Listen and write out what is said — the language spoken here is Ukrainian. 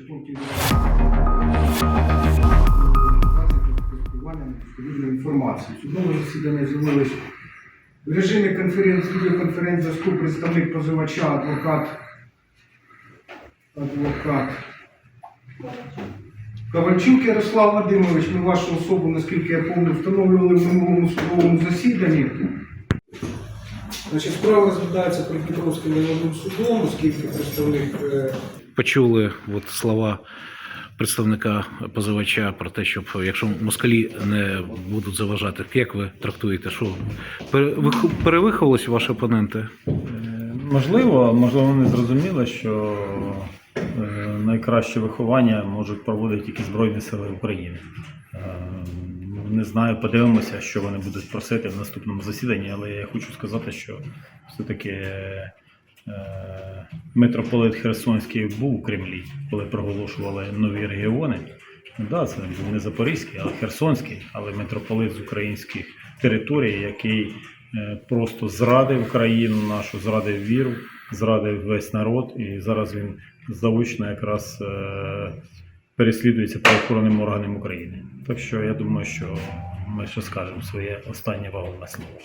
пунктів користування відповідної інформації. Судове засідання з'явилось в режимі конференції, відеоконференц-зв'язку представник позивача, адвокат, адвокат Ковальчук Ярослав Вадимович, ми вашу особу, наскільки я пам'ятаю, встановлювали в минулому судовому засіданні. Значить, справа розглядається Придніпровським районним судом, оскільки представник е, почули от слова представника позивача про те, щоб якщо москалі не будуть заважати, як ви трактуєте, що пере- вих- перевиховувалися ваші опоненти? Е, Можливо, можливо, вони зрозуміли, що е, найкраще виховання можуть проводити тільки Збройні Сили України. Е, Не знаю, подивимося, що вони будуть просити в наступному засіданні, але я хочу сказати, що все-таки митрополит Херсонський був у Кремлі, коли проголошували нові регіони. Ну, Да, це був не Запорізький, але Херсонський, але митрополит з українських територій, який е, просто зрадив країну нашу, зрадив віру, зрадив весь народ, і зараз він заочно якраз е, переслідується правоохоронним органам України. Так що я думаю, що ми ще скажемо своє останнє вагоме слово.